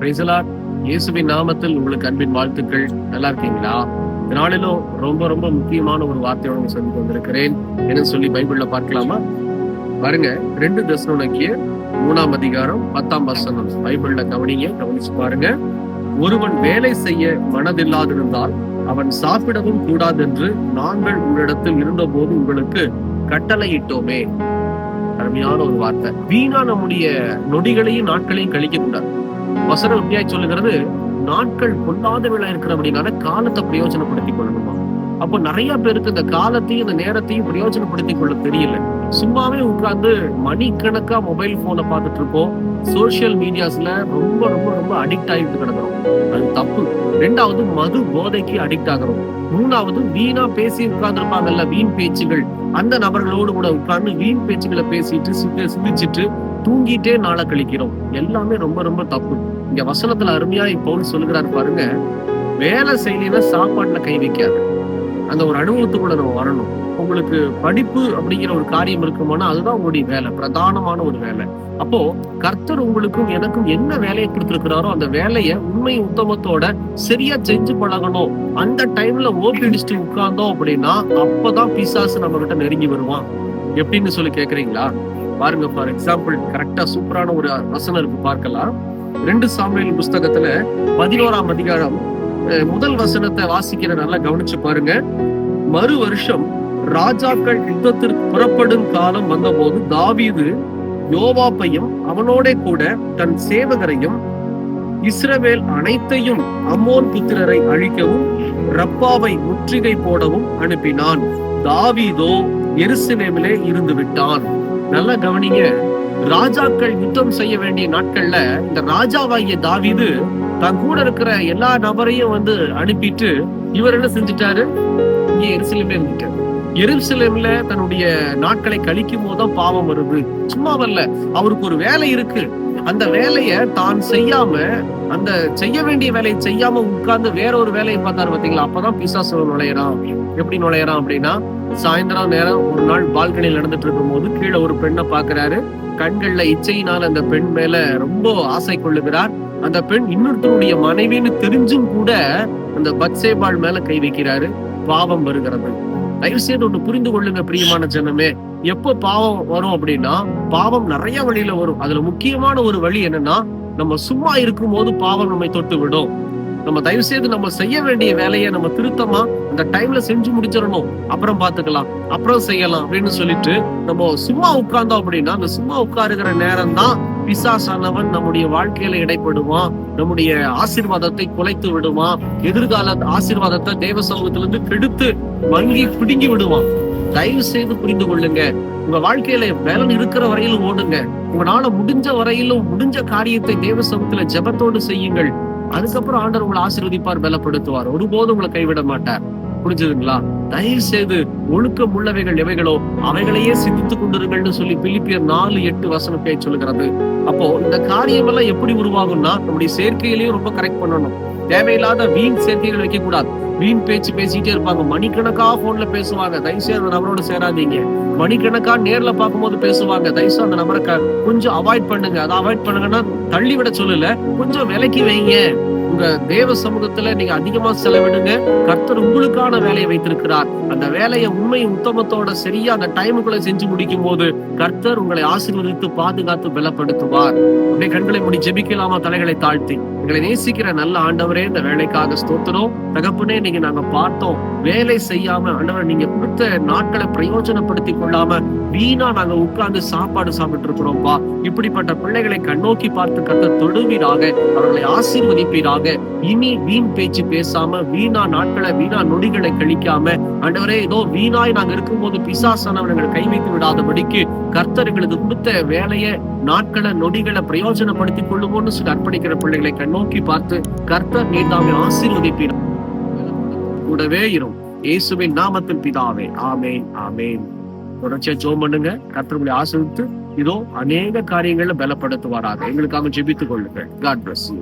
பிரைசலா இயேசுவின் நாமத்தில் உங்களுக்கு அன்பின் வாழ்த்துக்கள். நல்லா இருக்கீங்களா? நாளிலும் ரொம்ப ரொம்ப முக்கியமான ஒரு வார்த்தையோட சொல்லி சந்தித்து வந்திருக்கிறேன். சொல்லி பைபிள்ல பார்க்கலாமா? பாருங்க ரெண்டு தசனக்கிய மூணாம் அதிகாரம் பத்தாம் வசனம். பைபிள்ல கவனிங்க கவனிச்சு பாருங்க. ஒருவன் வேலை செய்ய மனதில்லாதிருந்தால் அவன் சாப்பிடவும் கூடாதென்று நாங்கள் உங்களிடத்தில் இருந்தபோது உங்களுக்கு கட்டளையிட்டோமே. அருமையான ஒரு வார்த்தை. வீணா நம்முடைய நொடிகளையும் நாட்களையும் கழிக்க கூடாது வசனம் எப்படியாய் சொல்லுகிறது நாட்கள் பொல்லாதவர்களா இருக்கிற அப்படின்னால காலத்தை பிரயோஜனப்படுத்திக் கொள்ளணுமா? அப்போ நிறைய பேருக்கு இந்த காலத்தையும் இந்த நேரத்தையும் பிரயோஜனப்படுத்திக் கொள்ள தெரியல. சும்மாவே உட்கார்ந்து மணிக்கணக்கா மொபைல் போனை பார்த்துட்டு இருக்கோம் சோசியல் மீடியாஸ்ல ரொம்ப ரொம்ப ரொம்ப அடிக்ட் ஆகிட்டு கிடக்குறோம். அது தப்பு. ரெண்டாவது மது போதைக்கு அடிக்ட் ஆகிறோம். மூணாவது வீணா பேசி உட்கார்ந்துருப்பாங்கல்ல வீண் பேச்சுகள். அந்த நபர்களோடு கூட உட்கார்ந்து வீண் பேச்சுகளை பேசிட்டு சிந்தி- சிந்திச்சிட்டு தூங்கிட்டே நாளை கழிக்கிறோம். எல்லாமே ரொம்ப ரொம்ப தப்பு. இங்க வசனத்துல அருமையா பவுல் சொல்லுகிறாரு பாருங்க வேலை செய்யலைன்னா சாப்பாட்டுல கை வைக்காது. அந்த ஒரு அனுபவத்துக்குள்ள நம்ம வரணும். உங்களுக்கு படிப்பு அப்படிங்கிற ஒரு காரியம் இருக்குமானா அதுதான் உங்களுடைய வேலை பிரதானமான ஒரு வேலை. அப்போ கர்த்தர் உங்களுக்கும் எனக்கும் என்ன வேலையை கொடுத்துருக்கிறாரோ அந்த வேலையை உண்மை உத்தமத்தோட சரியா செஞ்சு பழகணும். அந்த டைம்ல ஓபி அடிச்சுட்டு உட்கார்ந்தோம் அப்படின்னா அப்பதான் பிசாசு நம்ம கிட்ட நெருங்கி வருவான். எப்படின்னு சொல்லி கேக்குறீங்களா? பாருங்க ஃபார் எக்ஸாம்பிள் கரெக்டா சூப்பரான ஒரு வசனம் இருக்கு பார்க்கலாம். ரெண்டு சாமுவேல் புஸ்தகத்துல பதினோராம் அதிகாரம் முதல் வசனத்தை வாசிக்கிற நல்லா கவனிச்சு பாருங்க. மறு வருஷம் ராஜாக்கள் யுத்தத்திற்கு புறப்படும் காலம் வந்தபோது தாவீது யோவாப்பையும் அவனோட கூட தன் சேவகரையும் இஸ்ரவேல் அனைத்தையும் அம்மோன் புத்திரரை அழிக்கவும் ரப்பாவை முற்றுகை போடவும் அனுப்பினான். தாவீதோ எருசலேமிலே இருந்து விட்டான். நல்லா கவனிங்க. ராஜாக்கள் யுத்தம் செய்ய வேண்டிய நாட்கள்ல இந்த ராஜாவாகிய தாவிது தன் கூட இருக்கிற எல்லா நபரையும் வந்து அனுப்பிட்டு இவர் என்ன செஞ்சுட்டாரு? இங்கே எருசலேமே இருந்துட்டாரு. எருசலேம்ல தன்னுடைய நாட்களை கழிக்கும் போதுதான் பாவம் வருது. சும்மா அவருக்கு ஒரு வேலை இருக்கு. அந்த வேலைய தான் செய்யாம அந்த செய்ய வேண்டிய வேலையை செய்யாம உட்கார்ந்து வேற ஒரு வேலையை பார்த்தாரு பாத்தீங்களா அப்பதான் பிசாசு நுழையறான். எப்படி நுழையறான் அப்படின்னா சாயந்தரம் நேரம் ஒரு நாள் பால்கனியில் நடந்துட்டு இருக்கும் போது கீழே ஒரு பெண்ணை பாக்குறாரு கண்கள்ல இச்சையினால் அந்த பெண் மேல ரொம்ப ஆசை கொள்ளுகிறார். அந்த பெண் இன்னொருத்தருடைய மனைவின்னு தெரிஞ்சும் கூட அந்த பத்சேபால் மேல கை வைக்கிறாரு. பாவம் வருகிறது. தயவு செய்து ஒன்று புரிந்து கொள்ளுங்க பிரியமான ஜனமே. எப்போ பாவம் வரும் அப்படின்னா பாவம் நிறைய வழியில வரும். அதுல முக்கியமான ஒரு வழி என்னன்னா நம்ம சும்மா இருக்கும் போது பாவம் நம்மை தொட்டு விடும். நம்ம தயவு செய்து நம்ம செய்ய வேண்டிய வேலையை நம்ம திருத்தமா அந்த டைம்ல செஞ்சு முடிச்சிடணும். அப்புறம் பாத்துக்கலாம் அப்புறம் செய்யலாம் அப்படின்னு சொல்லிட்டு நம்ம சும்மா உட்கார்ந்தோம் அப்படின்னா அந்த சும்மா உட்காருகிற நேரம் தான் பிசாசானவன் நம்முடைய வாழ்க்கையில இடைப்படுவான். நம்முடைய ஆசீர்வாதத்தை குலைத்து விடுவான். எதிர்கால ஆசீர்வாதத்தை தேவ சமூகத்திலிருந்து கெடுத்து வங்கி பிடுங்கி விடுவான். தயவு செய்து புரிந்து கொள்ளுங்க. உங்க வாழ்க்கையில வேலன் இருக்கிற வரையிலும் ஓடுங்க. உங்களால முடிஞ்ச வரையிலும் முடிஞ்ச காரியத்தை தேவ சமூகத்துல ஜெபத்தோடு செய்யுங்கள். அதுக்கப்புறம் ஆண்டவர் உங்களை ஆசீர்வதிப்பார் பலப்படுத்துவார். ஒருபோதும் உங்களை கைவிட மாட்டார். புரிஞ்சுதுங்களா? தயவு செய்து ஒழுக்கம் உள்ளவைகள் எவைகளோ அவைகளையே சிந்தித்துக் கொண்டிருங்கள்னு சொல்லி பிலிப்பியர் நாலு எட்டு வசனம் சொல்லுகிறது. அப்போ இந்த காரியம் எல்லாம் எப்படி உருவாகும்னா நம்முடைய சேர்க்கையிலையும் ரொம்ப கரெக்ட் பண்ணணும். தேவையில்லாத வீண் சேர்க்கைகள் வைக்க கூடாது வீண் பேச்சு பேசிட்டே இருப்பாங்க. மணிக்கணக்கா போன்ல பேசுவாங்க. தயவுசெய்து அந்த நபரோட சேராதீங்க. மணிக்கணக்கா நேர்ல பார்க்கும்போது பேசுவாங்க. தயவுசெய்து அந்த நபரை கொஞ்சம் அவாய்ட் பண்ணுங்க. அதை அவாய்ட் பண்ணுங்கன்னா தள்ளி விட சொல்லல. கொஞ்சம் விலக்கி வைங்க. உங்க தேவ சமூகத்துல நீங்க அதிகமா செலவிடுங்க. கர்த்தர் உங்களுக்கான வேலையை வைத்திருக்கிறார். அந்த வேலையை உண்மை உத்தமத்தோட சரியா அந்த டைமுக்குள்ள செஞ்சு முடிக்கும் போது கர்த்தர் உங்களை ஆசீர்வதித்து பாதுகாத்து பலப்படுத்துவார். உடனே கண்களை முடி ஜெபிக்கலாமா? தலைகளை தாழ்த்தி. எங்களை நேசிக்கிற நல்ல ஆண்டவரே இந்த வேலைக்காக ஸ்தோத்திரம். தகப்பனே நீங்க நாங்க பார்த்தோம். வேலை செய்யாம ஆண்டவர் நீங்க கொடுத்த நாட்களை பிரயோஜனப்படுத்தி கொள்ளாம வீணா நாங்க உட்கார்ந்து சாப்பாடு சாப்பிட்டு இருக்கிறோம்ப்பா இப்படிப்பட்ட பிள்ளைகளை கண்ணோக்கி பார்த்து கத்த தொடுவீராக அவர்களை ஆசீர்வதிப்பீராக. இனி வீண் பேச்சு பேசாம வீணா நாட்களை வீணா நொடிகளை கழிக்காம ஆண்டவரே ஏதோ வீணாய் நாங்க இருக்கும்போது பிசாசானவர்கள் எங்களை கை வைத்து விடாதபடிக்கு கர்த்தர்களுக்கு கொடுத்த வேலையை நாட்களை நொடிகளை பிரயோஜனப்படுத்திக் கொள்ளுமோன்னு சொல்லி அர்ப்பணிக்கிற பிள்ளைகளை கண்ணோக்கி பார்த்து கர்த்தர் நீதாமே ஆசீர்வதிப்பீர். கூடவே இரும். இயேசுவின் நாமத்தில் பிதாவே. ஆமேன் ஆமேன். தொடர்ச்சியா ஜோம் பண்ணுங்க. கர்த்தர்களை ஆசிரித்து இதோ அநேக காரியங்களை பலப்படுத்துவாராக. எங்களுக்காக ஜெபித்துக் கொள்ளுங்கள். God bless you